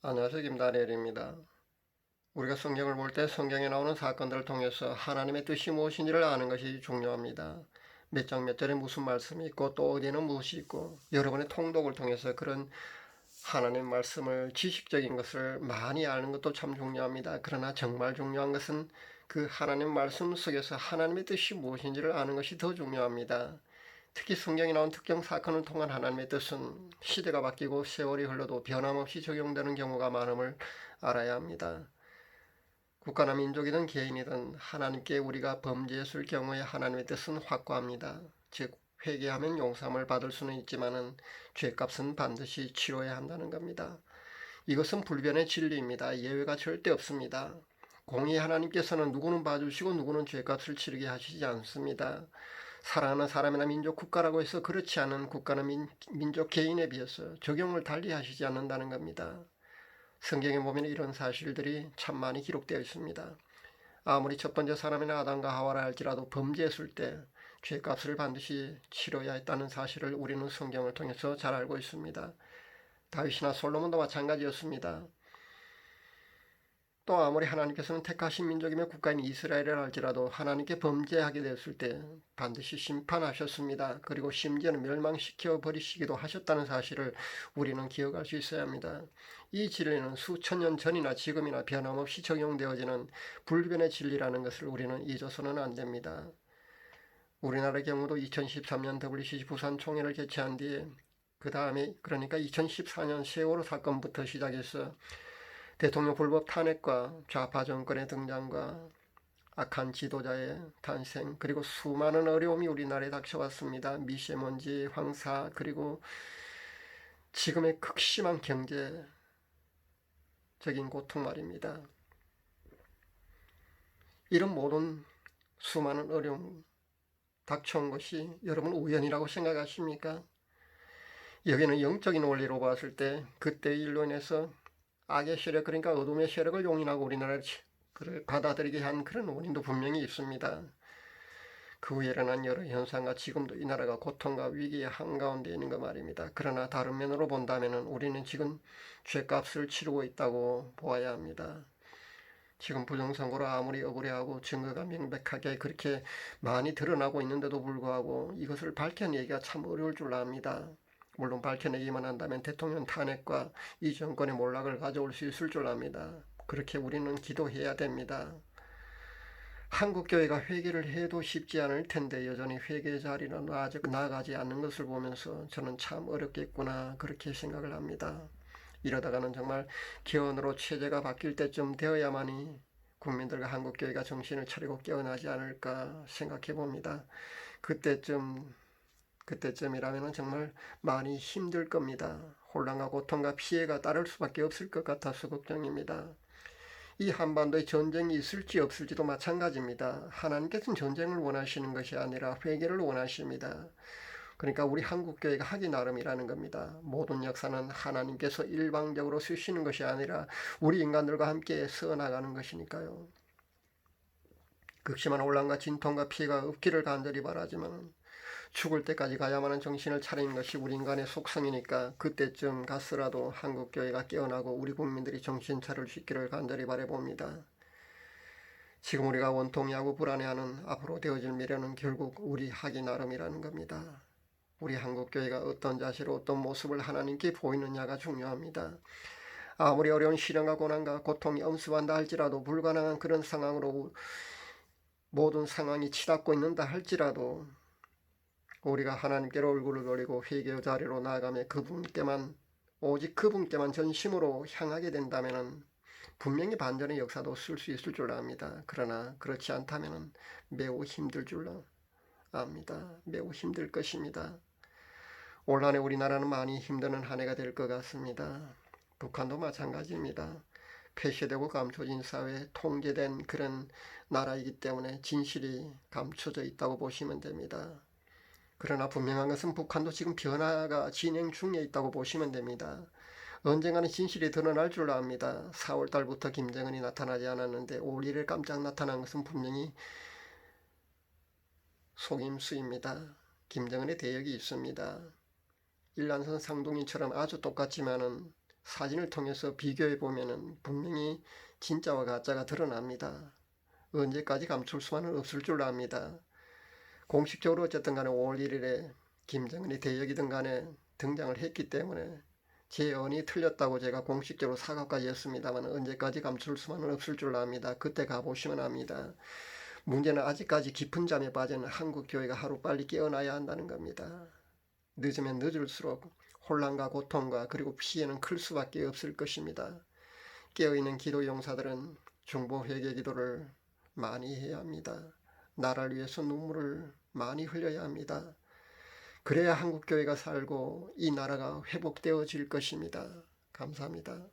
안녕하세요. 김다니엘입니다. 우리가 성경을 볼 때 성경에 나오는 사건들을 통해서 하나님의 뜻이 무엇인지를 아는 것이 중요합니다. 몇 장 몇 절에 무슨 말씀이 있고 또 어디에는 무엇이 있고 여러분의 통독을 통해서 그런 하나님 말씀을 지식적인 것을 많이 아는 것도 참 중요합니다. 그러나 정말 중요한 것은 그 하나님 말씀 속에서 하나님의 뜻이 무엇인지를 아는 것이 더 중요합니다. 특히 성경에 나온 특정 사건을 통한 하나님의 뜻은 시대가 바뀌고 세월이 흘러도 변함없이 적용되는 경우가 많음을 알아야 합니다. 국가나 민족이든 개인이든 하나님께 우리가 범죄했을 경우에 하나님의 뜻은 확고합니다. 즉 회개하면 용서함을 받을 수는 있지만은 죄값은 반드시 치러야 한다는 겁니다. 이것은 불변의 진리입니다. 예외가 절대 없습니다. 공의 하나님께서는 누구는 봐주시고 누구는 죄값을 치르게 하시지 않습니다. 사랑하는 사람이나 민족 국가라고 해서 그렇지 않은 국가나 민, 민족 개인에 비해서 적용을 달리 하시지 않는다는 겁니다. 성경에 보면 이런 사실들이 참 많이 기록되어 있습니다. 아무리 첫 번째 사람이나 아담과 하와라 할지라도 범죄했을 때 죄값을 반드시 치러야 했다는 사실을 우리는 성경을 통해서 잘 알고 있습니다. 다윗이나 솔로몬도 마찬가지였습니다. 또 아무리 하나님께서는 택하신 민족이며 국가인 이스라엘을 할지라도 하나님께 범죄하게 되었을 때 반드시 심판하셨습니다. 그리고 심지어는 멸망시켜 버리시기도 하셨다는 사실을 우리는 기억할 수 있어야 합니다. 이 진리는 수천 년 전이나 지금이나 변함없이 적용되어지는 불변의 진리라는 것을 우리는 잊어서는 안 됩니다. 우리나라의 경우도 2013년 WCG 부산 총회를 개최한 뒤에 그 다음에 그러니까 2014년 세월호 사건부터 시작해서 대통령 불법 탄핵과 좌파 정권의 등장과 악한 지도자의 탄생 그리고 수많은 어려움이 우리나라에 닥쳐왔습니다. 미세먼지, 황사 그리고 지금의 극심한 경제적인 고통 말입니다. 이런 모든 수많은 어려움 닥쳐온 것이 여러분 우연이라고 생각하십니까? 여기는 영적인 원리로 봤을 때 그때의 일로 인해서 악의 세력 그러니까 어둠의 세력을 용인하고 우리나라를 받아들이게 한 그런 원인도 분명히 있습니다. 그 후에 일어난 여러 현상과 지금도 이 나라가 고통과 위기의 한가운데 있는 거 말입니다. 그러나 다른 면으로 본다면 우리는 지금 죄값을 치르고 있다고 보아야 합니다. 지금 부정선거로 아무리 억울해하고 증거가 명백하게 그렇게 많이 드러나고 있는데도 불구하고 이것을 밝혀내기가 참 어려울 줄 압니다. 물론 밝혀내기만 한다면 대통령 탄핵과 이 정권의 몰락을 가져올 수 있을 줄 압니다. 그렇게 우리는 기도해야 됩니다. 한국교회가 회개를 해도 쉽지 않을 텐데 여전히 회개 자리는 아직 나아가지 않는 것을 보면서 저는 참 어렵겠구나 그렇게 생각을 합니다. 이러다가는 정말 개헌으로 체제가 바뀔 때쯤 되어야만이 국민들과 한국교회가 정신을 차리고 깨어나지 않을까 생각해 봅니다. 그때쯤 그때쯤이라면 정말 많이 힘들 겁니다. 혼란과 고통과 피해가 따를 수밖에 없을 것 같아서 걱정입니다. 이 한반도에 전쟁이 있을지 없을지도 마찬가지입니다. 하나님께서는 전쟁을 원하시는 것이 아니라 회개를 원하십니다. 그러니까 우리 한국교회가 하기 나름이라는 겁니다. 모든 역사는 하나님께서 일방적으로 쓰시는 것이 아니라 우리 인간들과 함께 써나가는 것이니까요. 극심한 혼란과 진통과 피해가 없기를 간절히 바라지만 죽을 때까지 가야만 하는 정신을 차리는 것이 우리 인간의 속성이니까 그때쯤 갔으라도 한국교회가 깨어나고 우리 국민들이 정신 차릴 수 있기를 간절히 바라봅니다. 지금 우리가 원통이하고 불안해하는 앞으로 되어질 미래는 결국 우리 하기 나름이라는 겁니다. 우리 한국교회가 어떤 자세로 어떤 모습을 하나님께 보이느냐가 중요합니다. 아무리 어려운 시련과 고난과 고통이 엄습한다 할지라도 불가능한 그런 상황으로 모든 상황이 치닫고 있는다 할지라도 우리가 하나님께로 얼굴을 돌리고 회개의 자리로 나아가며 그분께만 오직 그분께만 전심으로 향하게 된다면 분명히 반전의 역사도 쓸 수 있을 줄 압니다. 그러나 그렇지 않다면 매우 힘들 줄 압니다. 매우 힘들 것입니다. 올 한해 우리나라는 많이 힘드는 한 해가 될 것 같습니다. 북한도 마찬가지입니다. 폐쇄되고 감춰진 사회, 통제된 그런 나라이기 때문에 진실이 감춰져 있다고 보시면 됩니다. 그러나 분명한 것은 북한도 지금 변화가 진행 중에 있다고 보시면 됩니다. 언젠가는 진실이 드러날 줄 압니다. 4월 달부터 김정은이 나타나지 않았는데 올 1일 깜짝 나타난 것은 분명히 속임수입니다. 김정은의 대역이 있습니다. 일란선 상동인처럼 아주 똑같지만은 사진을 통해서 비교해 보면은 분명히 진짜와 가짜가 드러납니다. 언제까지 감출 수만은 없을 줄 압니다. 공식적으로 어쨌든 간에 5월 1일에 김정은이 대역이든 간에 등장을 했기 때문에 제 언이 틀렸다고 제가 공식적으로 사과까지 했습니다만 언제까지 감출 수만은 없을 줄 압니다. 그때 가보시면 압니다. 문제는 아직까지 깊은 잠에 빠진 한국 교회가 하루 빨리 깨어나야 한다는 겁니다. 늦으면 늦을수록 혼란과 고통과 그리고 피해는 클 수밖에 없을 것입니다. 깨어있는 기도 용사들은 중보 회개 기도를 많이 해야 합니다. 나라를 위해서 눈물을 많이 흘려야 합니다. 그래야 한국 교회가 살고 이 나라가 회복되어질 것입니다. 감사합니다.